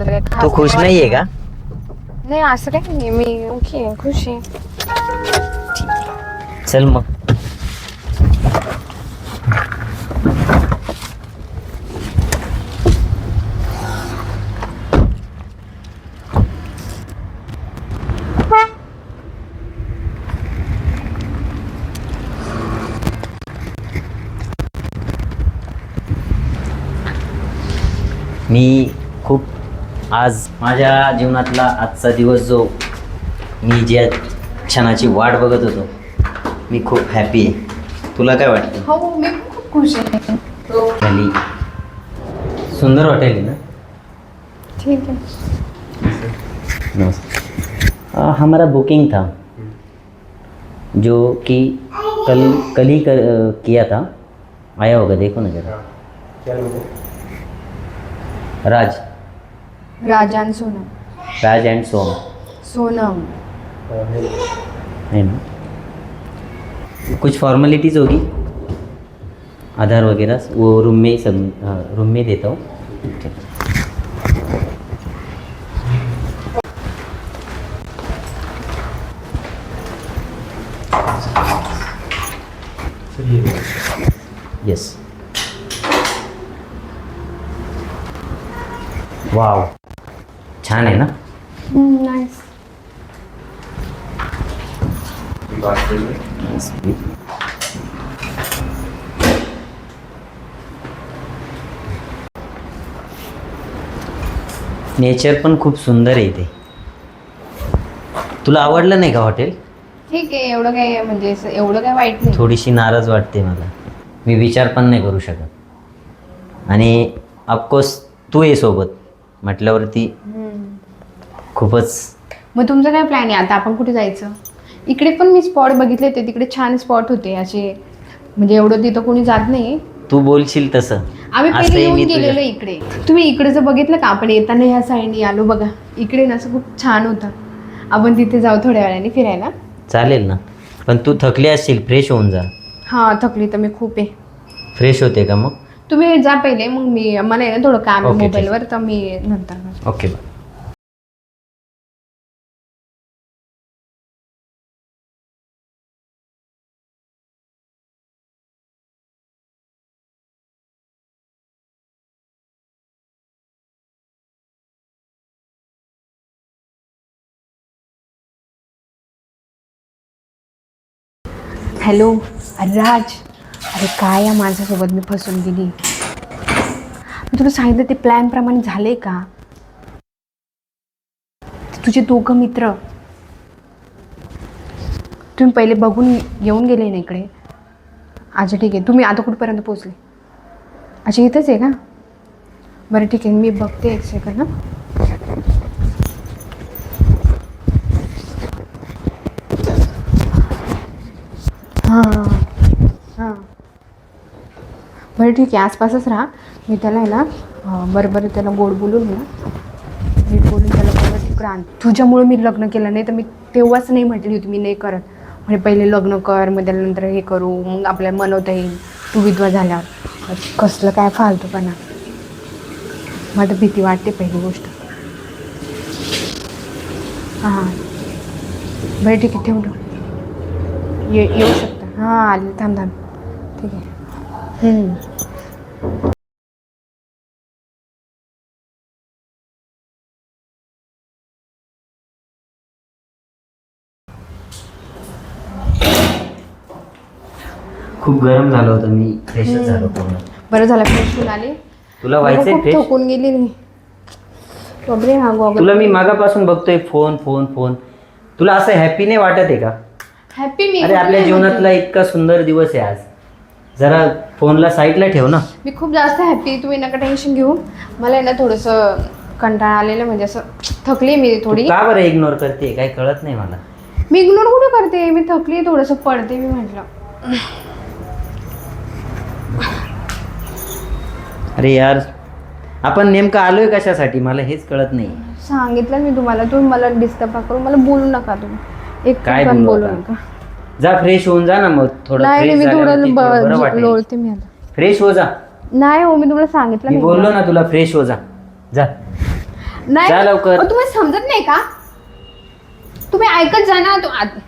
काही खास तू खुश नाही नाहीये का. नाही असं काही नाही मी ओके खुश आहे चल मग मी खूप आज माझ्या जीवनातला आजचा दिवस जो मी ज्या क्षणाची वाट बघत होतो मी खूप हॅपी आहे. तुला काय वाटतं? हो मी पण खूप खुश आहे. झाली सुंदर हॉटेल आहे ना? ठीक आहे. नमस्ते आ, हमारा बुकिंग था जो कि कल कल ही कर, किया था। आया होगा देखो ना जरा। राज राजान सोनम। राज एंड सोम सोनम। है ना कुछ फॉर्मेलिटीज़ होगी? आधार वगैरह वो रूम में ही सब हाँ, रूम में देता हूँ। ठीक यस वाव छान आहे ना नेचर पण खूप सुंदर आहे इथे तुला आवडलं नाही का हॉटेल ठीक आहे एवढं काय म्हणजे असं एवढं काय वाईट नाही. थोडीशी नाराज वाटते मला. मी विचार पण नाही करू शकत. आणि ऑफकोर्स तू ये सोबत. म्हटल्यावरती. खूपच मग तुमचं काय प्लॅन आहे? आता आपण कुठे जायचं? इकडे पण मी स्पॉट बघितले होते तिकडे छान स्पॉट होते असे. म्हणजे एवढं तिथं कोणी जात नाही. तू बोलशील तसं. आम्ही पहिले असंही येऊन मी तुझ्या- गेलेलो इकडे. तुम्ही इकडे जर बघितलं का? आपण येताना ह्या साईडने आलो बघा. इकडे ना असं खूप छान होतं. आपण तिथे जाऊ थोड्या वेळाने फिरायला. चालेल ना. पण तू थकली असशील फ्रेश होऊन जा. हां थकली तर मी खूप आहे. फ्रेश होते का मग? तुम्ही जा पहिले मग मी मला आहे ना थोडं काम आहे Okay, ठीक. मोबाईलवर तर मी नंतर करते. ओके हॅलो राज अरे काय या माझ्यासोबत मी फसून गेली? मी तुला सांगितलं ते प्लॅनप्रमाणे झाले का? तुझे दोघं मित्र. तुम्ही पहिले बघून येऊन गेले ना इकडे? अच्छा ठीक आहे. तुम्ही आता कुठपर्यंत पोचले अच्छा इथंच आहे का? बरं ठीक आहे. मी बघते एक सेकंड ना हां हां बरं ठीक आहे. आसपासच राहा. मी त्याला आहे ना अं, बरं बरं त्याला गोड बोलून ना मी बोलून त्याला बरं तिकडं आण. तुझ्यामुळे मी लग्न केलं नाही तर मी तेव्हाच नाही म्हटली होती मी नाही करत. म्हणजे पहिले लग्न कर मग त्यानंतर हे करू मग आपल्याला मनवता येईल. तू विधवा झाल्यावर. कसलं काय फालतूपणा. मला भीती वाटते पहिली गोष्ट. हां. बरं ठीक आहे. ठेवलं ये येऊ शकता. हां आले. थांब थांब. ठीक आहे. खूप गरम झालं होतं मी फ्रेशच झालो पूर्ण. बरं झालं फ्रेश होऊन आले. तुला व्हायचंय खूप फ्रेश? थकून गेली मी. बापरे हा गॉगल तुला मी मागापासून बघतोय फोन फोन फोन. तुला असं हॅपी नाही वाटत आहे का? हॅपी मी अरे आपल्या जीवनातला इतका सुंदर दिवस आहे आज. जरा फोनला साईडला ठेव ना. मी खूप जास्त हॅपी तुम्ही नका टेन्शन घेऊ. मला आहे ना थोडंसं कंटाळा आलेलं म्हणजे असं थकली मी तू थोडी. का बरं इग्नोर करते काही कळत नाही मला. मी इग्नोर कुठे करते? मी थकली थोडंसं. पडते मी म्हटलं. अरे यार आपण नेमकं आलोय कशासाठी? मला हेच कळत नाही. सांगितलं मी तुम्हाला तुम्ही मला डिस्टर्ब करू? मला बोलू नका तुम्ही. एक काय पण बोलू बोलू आता? नका. जा फ्रेश होऊन जा ना मग. थोडं नाही मी झाल्यावरती थोडं थोडं बरं ब- वाटेल. लोळते मी आता. फ्रेश हो जा. नाही हो मी तुम्हाला सांगितलं मी नाही बोललो ना तुला फ्रेश हो जा. जा. नाही जा लवकर. अहो, तुम्हाला समजत नाही का? तुम्ही ऐकत जा ना तू आत-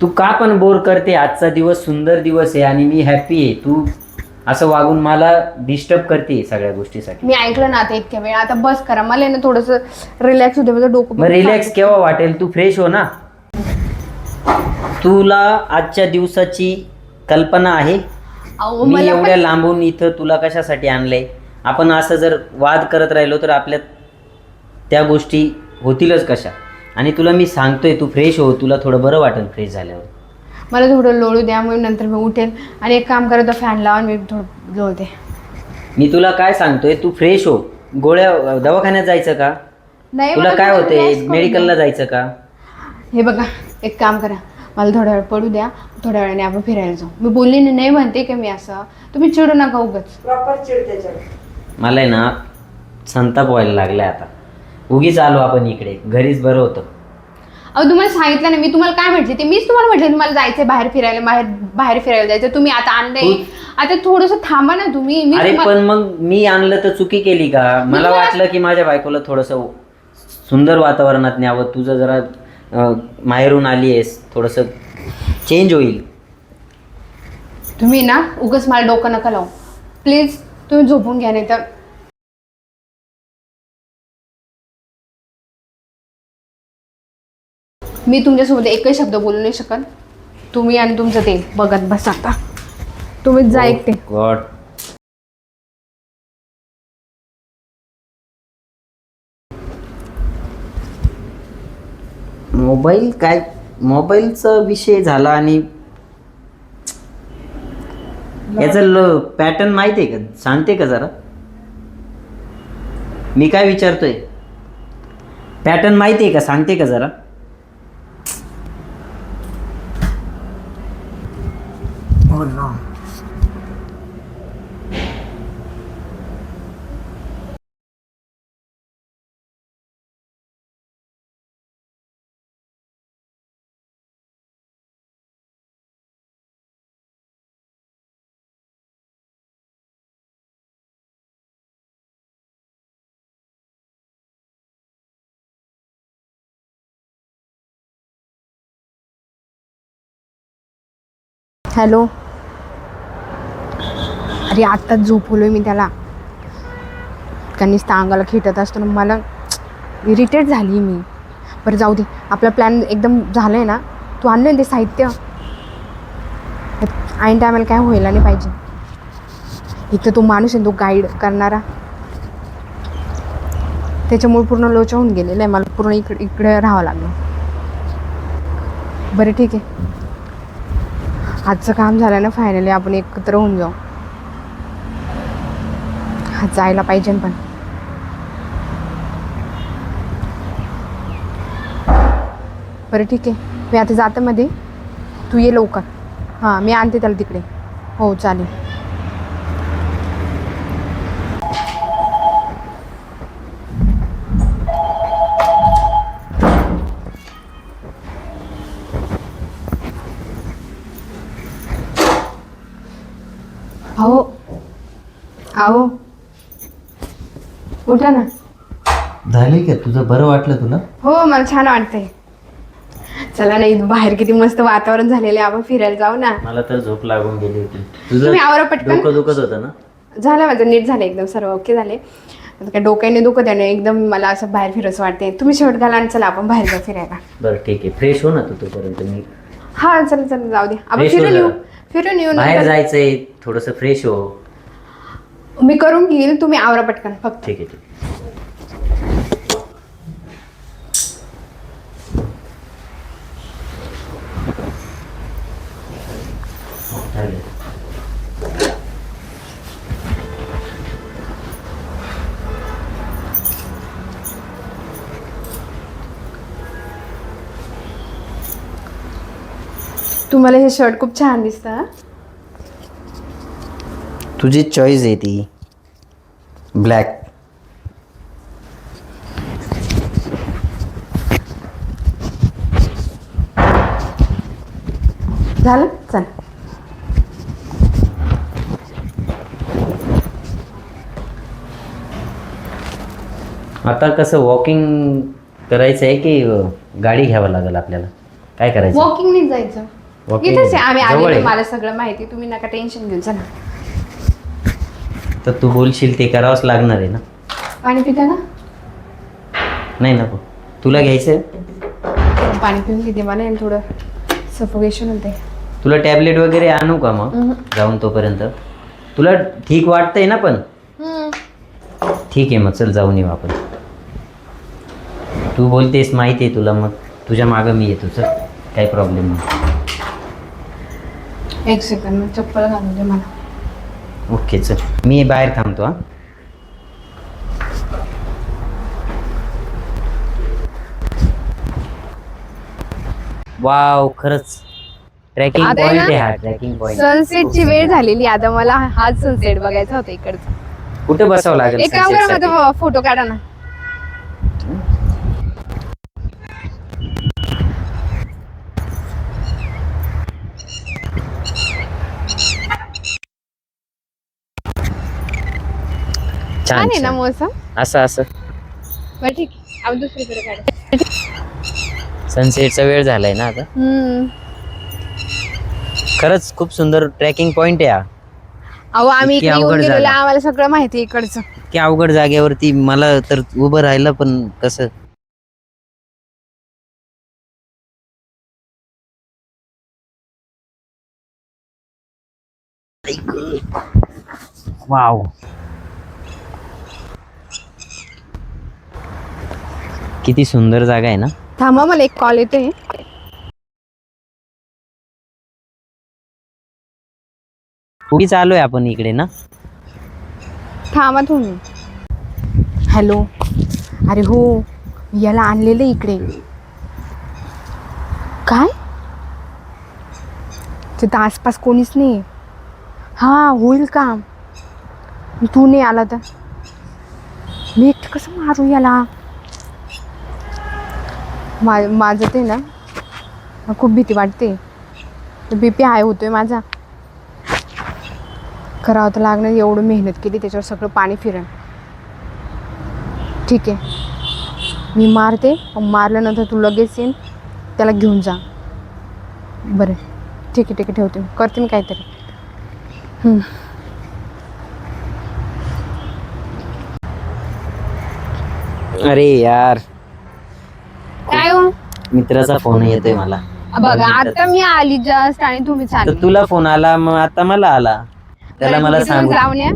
तू का पण बोर करते? आजचा दिवस सुंदर दिवस आहे आणि मी हॅपी आहे. तू असं वागून मला डिस्टर्ब करते सगळ्या गोष्टीसाठी. मी ऐकलं ना आता इतक्या वेळ. आता बस करा. मला आहे ना थोडस रिलॅक्स होते माझं डोकं मग पण रिलॅक्स केव्हा वाटेल? तू फ्रेश हो ना? तुला आजच्या दिवसाची कल्पना आहे? अहो, मी मला एवढ्या पण- लांबून इथं तुला कशासाठी आणलंय? आपण असं जर वाद करत राहिलो तर आपल्या त्या गोष्टी होतीलच कशा? आणि तुला मी सांगतोय तू फ्रेश हो. तुला थोडं बरं वाटेल फ्रेश झाल्यावर. मला थोडं लोळू द्या मग नंतर मी उठेल आणि एक काम करत फॅन लावून मी थोडं लोळते. मी तुला काय सांगतोय तू फ्रेश हो. गोळ्या दवाखान्यात जायचं का? नाही तुला मला काय थोडं होतंय? relax करू मेडिकलला. जायचं का? हे बघा एक काम करा. मला थोड्या वेळ पडू द्या थोड्या वेळाने आपण फिरायला जाऊ. मी बोलली नाही नाही म्हणते की मी असं. तुम्ही चिडू नका उगच. प्रॉपर चिड त्याच्यावर. मला आहे ना संताप व्हायला लागलाय आता. उगीच आलो आपण इकडे. घरीच बरं होतं. अहो तुम्हाला सांगितलं ना मी तुम्हाला काय म्हटले ते मीच तुम्हाला म्हटलं तुम्हाला जायचंय बाहेर फिरायला बाहेर बाहेर फिरायला जायचं तुम्ही आता आणलंय. आता थोडस थांबा ना तुम्ही. मी अरे पण मग मी आणलं तर चुकी केली का? मला वाटलं की माझ्या बायकोला थोडंसं सुंदर वातावरणात न्यावं. तुझं जरा अं, माहेरून आली आहेस. थोडंसं चेंज होईल. तुम्ही ना उगच मला डोकं नका लावू. प्लीज तुम्ही झोपून घ्या नाही तर मी तुमच्यासोबत एकही शब्द बोलू नाही शकत. तुम्ही आणि तुमचं ते बघत बस आता. तुम्हीच जा एकटे. गॉड मोबाईल काय मोबाईलचा विषय झाला आणि याचं पॅटर्न माहिती आहे का? सांगते का जरा? मी काय विचारतोय? पॅटर्न माहिती आहे का? सांगते का जरा? हॅलो अरे आत्ताच झोपवलो मी त्याला. कारण नुसतं अंगाला खेटत असतो ना मला इरिटेट झाली मी. बरं जाऊ दे. आपला प्लॅन एकदम झाला आहे ना तू आणलं ना ते साहित्य. ऐन टायमाला काय व्हायला नाही पाहिजे. एक तर तो माणूस आहे तो गाईड करणारा. त्याच्यामुळे पूर्ण लोचा होऊन गेलेलं आहे. मला पूर्ण इकडे इकडे राहावं लागलं. बरं ठीक आहे. आजचं काम झालं ना फायनली आपण एकत्र होऊन जाऊ. जायला पाहिजे पण. बरं ठीक आहे. मी आता जाते मध्ये तू ये लवकर. हां मी आणते त्याला तिकडे. हो चालेल. उठा ना. झाले का? तुझं बरं वाटलं तुला? हो मला छान वाटतंय. चला नाही बाहेर किती मस्त वातावरण झालेलं आहे. आपण फिरायला जाऊ ना. मला तर झोप लागून गेली होती. तुझं तुम्ही आवरा पटकन. डोकं दुखत होतं ना? झालं माझं नीट झालं एकदम. सर्व ओके झाले. आता काय डोक्याने दुखत आहे ना एकदम मला असं बाहेर फिरस वाटते तुम्ही शेवट घाला आणि चला आपण बाहेर जाऊ फिरायला. बरं ठीक आहे. फ्रेश हो ना तू तोपर्यंत. मी हा चला चला जाऊ दे. आपण Fresh हो फिरून येऊ. फिरून येऊ बाहेर नंतर. जायचंय. थोडंसं फ्रेश हो. मी करून घेईल तुम्ही आवरा पटकन फक्त ठीक आहे ठीक आहे. चालेल. तुम्हाला हे शर्ट खूप छान दिसतं हा? तुझी चॉईस आहे ती. ब्लॅक झालं? चल. आता कसं वॉकिंग करायचं आहे की गाडी घ्यावं लागेल आपल्याला? काय करायचं? वॉकिंगने जायचं. Walking इथेच आहे. आम्ही जवळ आलेलो आहे. मला सगळं माहिती. तुम्ही नका टेन्शन घेऊ. चला. तर तू बोलशील ते करावंच लागणार आहे ना. पाणी पिता ना नाही नको तुला घ्यायचं आहे? थोडं पाणी पिऊन घेते मला ना थोडं सफोकेशन होते तुला टॅबलेट वगैरे आणू का मग. जाऊन तोपर्यंत. तुला ठीक वाटतंय ना पण? ठीक आहे मग चल जाऊन येऊ आपण. तू बोलतेस माहिती आहे तुला मग. तुझ्या मागं मी येतो चल. काही प्रॉब्लेम नाही. एक सेकंड मग चप्पल घालून दे मला. ओके चल. मी बाहेर थांबतो हां. वाव खरंच. ट्रॅकिंग आता आहे पॉइंट ना? आहे हा ट्रॅकिंग पॉइंट सनसेटची वेळ झालेली आता मला हाच सनसेट बघायचा होता इकडचा. कुठे बसावं लागेल एक काम sunset करा साठी? माझा फोटो काढा ना. छान आहे ना छान. मौसम? असं असं. बरं ठीक आहे. आपण दुसरीकडे काढू सनसेटचा वेळ झालाय ना आता. हम्म. खरंच खूप सुंदर ट्रॅकिंग पॉइंट आहे हा. अहो आम्ही इतकी इकडे येऊन अवघड गेलेलो जागा. आम्हाला सगळं माहिती आहे इकडचं. की अवघड जागेवरती मला तर उभं राहिलं पण कसं? वाव किती सुंदर जागा आहे ना? थांबा मला एक कॉल येतोय. पुढे चालू आहे आपण इकडे ना? थांबा तुम्ही. हॅलो अरे हो याला आणलेलं इकडे. काय? तिथं आसपास कोणीच नाही. हा होईल काम. तू नाही आला तर. मी एकटं कसं मारू याला? मा माझं ते ना खूप भीती वाटते. बी पी हाय आहे माझा. करावं तर लागणार एवढं मेहनत केली त्याच्यावर सगळं पाणी फिरण ठीक आहे. मी मारते मारल्यानंतर तू लगेच येईन त्याला घेऊन जा. बरं. ठीक आहे ठीक आहे ठेवते मी. करते मी काहीतरी. अरे यार. मित्राचा फोन येतोय मला. बघा आता मी आली जस्ट आणि तुम्ही तर तुला फोन आला मग आता मला आला. त्याला मला सांगू. जाऊन या.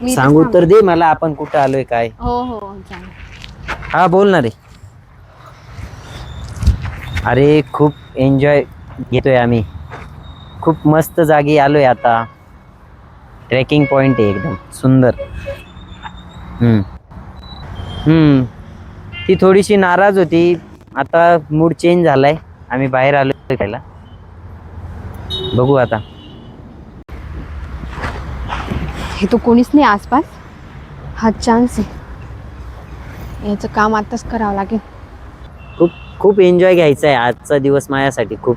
मी इथेच सांगू. तर दे मला आपण कुठं आलोय काय. हो हो चालेल. हा बोल ना रे. अरे खूप एन्जॉय घेतोय आम्ही. खूप मस्त जागी आलोय आता. ट्रेकिंग पॉइंट आहे एकदम सुंदर. हम्म. हम्म. ती थोडीशी नाराज होती आता मूड चेंज झालाय. आम्ही बाहेर आलो खायला बघू आता. हे तो कोणीच नाही आसपास. हा चान्स आहे. याचं काम आताच करावं लागेल. खूप खूप एन्जॉय घ्यायचा आहे आजचा दिवस माझ्यासाठी. खूप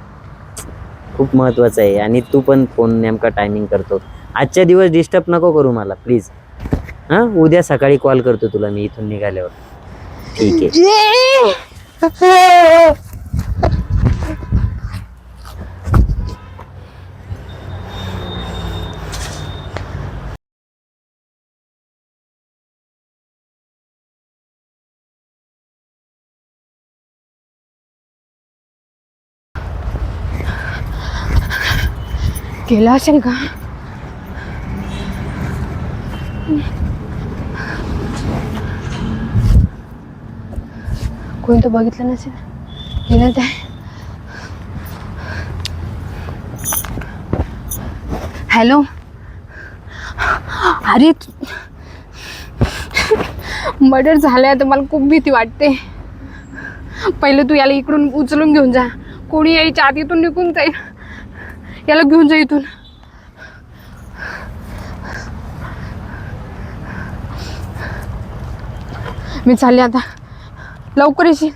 खूप महत्त्वाचा आहे. आणि तू पण फोन नेमका टायमिंग करतो. आजच्या दिवस डिस्टर्ब नको करू मला प्लीज हां? उद्या सकाळी कॉल करतो तुला मी इथून निघाल्यावर. ठीक आहे. केलं असेल का कोणी तर बघितलं नसेल. केलं त्या हॅलो. अरे मर्डर झालाय तर मला खूप भीती वाटते. पहिले तू याला इकडून उचलून घेऊन जा. कोणी यायच्या आत इथून निघून जाईल. याला घेऊन जा इथून. मी चालले आता. लवकर येशील.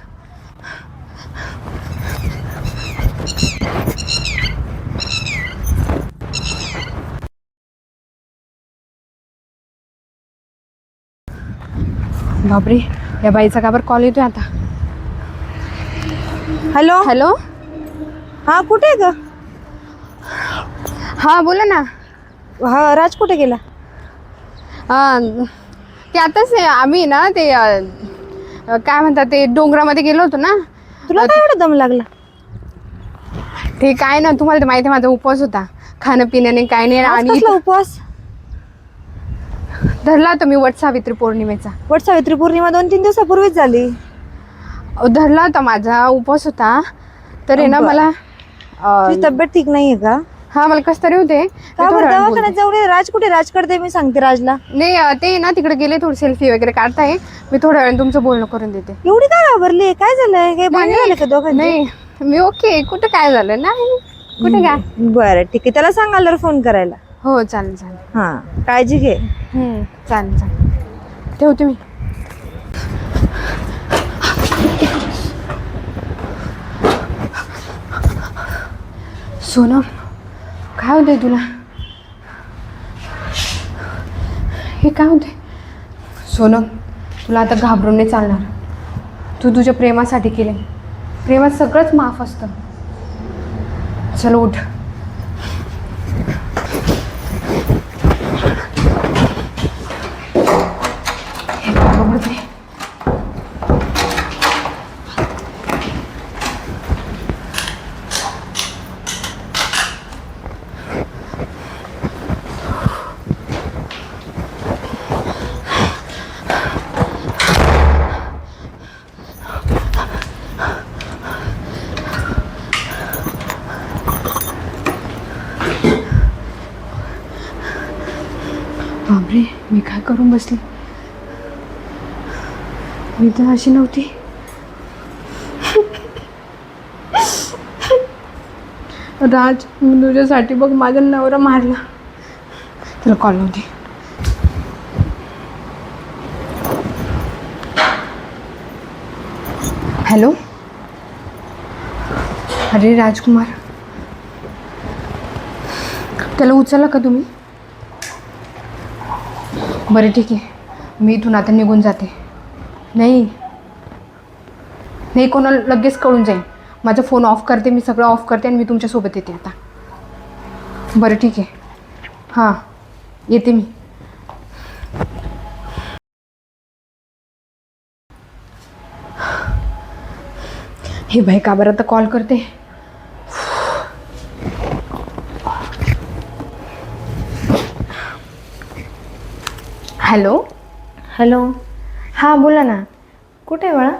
बापरे या बाईचा का बरं कॉल येतोय आता? हॅलो? हॅलो? हा कुठे आहे ग? हां बोला ना. हा राज कुठे गेला? अं, ते आताच आम्ही ना ते अं, काय म्हणतात ते डोंगरामध्ये गेलो होतो ना. तुला काय एवढा दम लागला? ते काय ना तुम्हाला तर माहिती आहे माझा उपवास होता. खाणं पिण्याने काय नाही. आज आणि कसला उपवास? धरला होता मी वट सावित्री पौर्णिमेचा. वट सावित्री पौर्णिमा दोन तीन दिवसापूर्वीच झाली. अहो, धरला होता माझा उपवास होता. तर आहे ना बरं. मला अं, तुझी तब्येत ठीक नाहीये का? हा मला कस तरी होते मी का थोड्या बरं वेळाने दवाखान्यात राज कुठे? राजकडे मी सांगते राजला. नाही अं, ते ना तिकडे गेले थोडी सेल्फी वगैरे काढताय. मी थोड्या वेळाने तुमचं बोलणं करून देते. एवढी काय घाबरली? काय झालंय? भांडण झालं का दोघांचे? नाही. मी ओके कुठं काय झालं? नाही. कुठे काय बरं ठीक आहे. त्याला सांग आल्यावर फोन करायला. हो चालेल चालेल. हा काळजी घे. हम्म, चालेल चालेल. ठेवते मी सोनम. काय होतंय तुला. हे काय होते सोनम तुला आता घाबरून नाही चालणार. तू तुझ्या प्रेमासाठी केले प्रेमात सगळंच माफ असतं. चल उठ. बापरे मी काय करून बसले? मी तर अशी नव्हती. राज मी तुझ्यासाठी बघ माझा नवरा मारला. तुला कॉल नव्हती हॅलो अरे राजकुमार. त्याला उचलला का तुम्ही? बरं ठीक आहे. मी इथून आता निघून जाते. नाही. नाही कोणाला लगेच कळून जाईल. माझा फोन ऑफ करते मी सगळं ऑफ करते आणि मी तुमच्यासोबत येते आता. बरं ठीक आहे. हां. येते मी. हे भाई का बरं आता कॉल करते? हॅलो? हॅलो? हां बोला ना. कुठे आहे बाळा?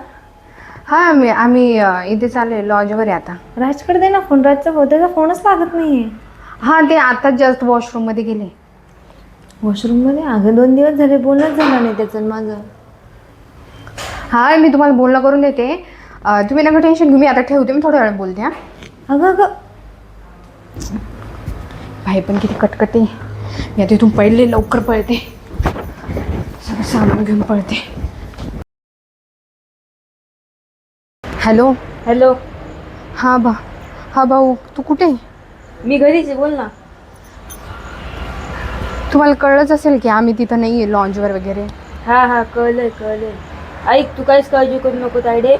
हां मी आम्ही अ, इथे चालले लॉजवर आहे आता. राजकडे दे ना फोन राजचा भाऊ त्याचा फोनच लागत नाहीये. हां ते आताच जस्ट वॉशरूममध्ये गेले. वॉशरूममध्ये? अगं दोन दिवस झाले बोलणंच झालं नाही त्याचं आणि माझं. हां मी तुम्हाला बोलणं करून देते. अ, तुम्ही नका टेन्शन घेऊ मी आता ठेवते मी थोड्या वेळ बोलते हां. अगं अगं. भाई पण किती कटकटे. मी आता इथून पडले लवकर पळते. सामान घेऊन पळते. हॅलो? हॅलो? हां बा. हा भाऊ तू कुठे? आहे? मी घरीच आहे बोल ना. तुम्हाला कळलंच असेल की आम्ही तिथं नाही आहे लॉन्जवर वगैरे? हा हा कळलंय कळलंय. ऐक तू काहीच काळजी करू नको तायडे.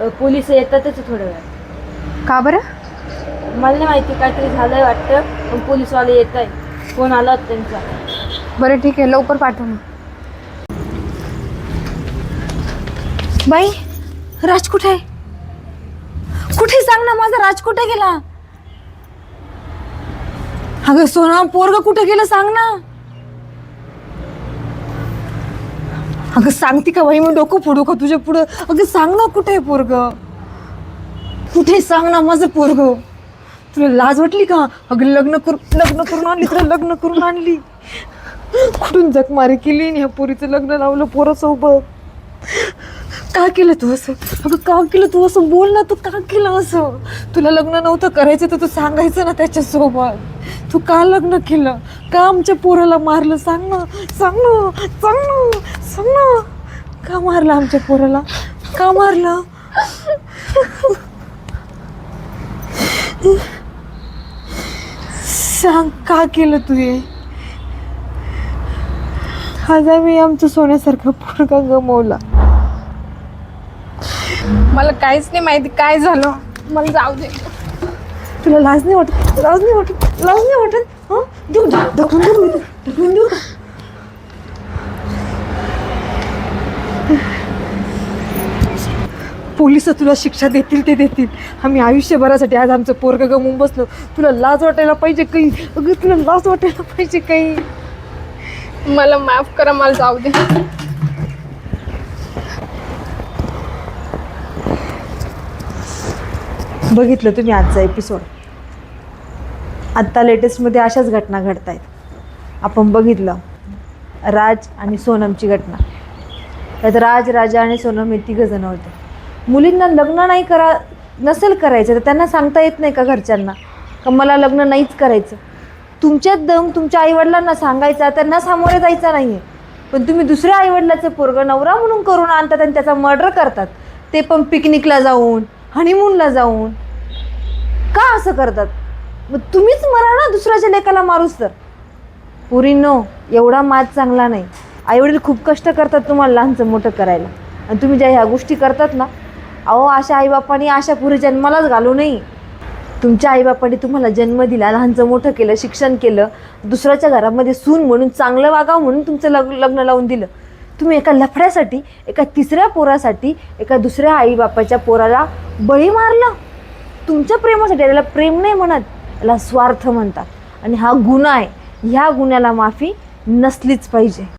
अ, पोलीस येतातच आहे थोड्या वेळात. का बरं? मला नाही माहिती काहीतरी झालंय वाटतं पण पोलीसवाले येत आहे फोन आला होता त्यांचा. बरं ठीक आहे लवकर पाठव मग बाई राज कुठे आहे? कुठे सांग ना माझा राज कुठे गेला? अगं सोना पोरग कुठे गेलं सांग ना. अगं सांगते का बाई मी डोकं फोडू का तुझ्या पुढं? अगं सांग ना कुठे आहे पोरग? कुठे सांग ना माझं पोरग? तुला लाज वाटली का? अगं लग्न करून लग्न करून आणली तुला लग्न करून आणली. कुठून जगमारी केली आणि ह्या पोरीचं लग्न लावलं पोरासोबत का केलं तू असं? अगं का केलं तू असं? बोल ना तू का केलं असं? तुला लग्न नव्हतं करायचं तर तू सांगायचं ना त्याच्यासोबत. तू का लग्न केलं? का आमच्या पोराला मारलं? सांग ना सांग ना सांग ना सांग ना. का मारलं आमच्या पोराला? का मारलं? सांग का केलं तू हे? आज आम्ही आमचं सोन्यासारखा पोरगा गमवला. मला काहीच नाही माहिती काय झालं. मला जाऊ दे. तुला लाज नाही वाटत? लाज नाही वाटत? लाज नाही वाटत? हं? देऊ ढकलून देऊ. ढकलून देऊ? पोलीस तुला शिक्षा देतील ते देतील. आम्ही आयुष्यभरासाठी आज आमचं पोरग गमवून बसलो. तुला लाज वाटायला पाहिजे काही? अगं तुला लाज वाटायला पाहिजे काही? मला माफ करा मला जाऊ दे. बघितलं तुम्ही आजचा एपिसोड आत्ता लेटेस्टमध्ये अशाच घटना घडत आहेत आपण बघितलं राज आणि सोनमची घटना. त्यात राज राजा आणि सोनम हे तिघं जण होते. मुलींना लग्न नाही करा नसेल करायचं तर त्यांना सांगता येत नाही का घरच्यांना? का मला लग्न नाहीच करायचं? तुमच्यात दम तुमच्या आईवडिलांना सांगायचा त्यांना सामोरे जायचा नाही आहे पण तुम्ही दुसऱ्या आईवडिलाचं पोरगं नवरा म्हणून करून आणतात आणि त्याचा मर्डर करतात. ते पण पिकनिकला जाऊन हनीमूनला जाऊन का असं करतात? मग तुम्हीच मरा ना दुसऱ्याच्या लेकाला मारूस तर. पुरीनो एवढा मात चांगला नाही. आईवडील खूप कष्ट करतात तुम्हाला लहानचं मोठं करायला. आणि तुम्ही ज्या ह्या गोष्टी करतात ना अहो अशा आईबापांनी अशा पुरी जन्मालाच घालू नाही तुमच्या आईबापाने तुम्हाला जन्म दिला लहानचं मोठं केलं शिक्षण केलं दुसऱ्याच्या घरामध्ये सून म्हणून चांगलं वागावं म्हणून तुमचं लग लग्न लावून दिलं. तुम्ही एका लफड्यासाठी एका तिसऱ्या पोरासाठी एका दुसऱ्या आईबापाच्या पोराला बळी मारला. तुमच्या प्रेमासाठी त्याला प्रेम नाही म्हणत याला स्वार्थ म्हणतात. आणि हा गुन्हा आहे ह्या गुन्ह्याला माफी नसलीच पाहिजे.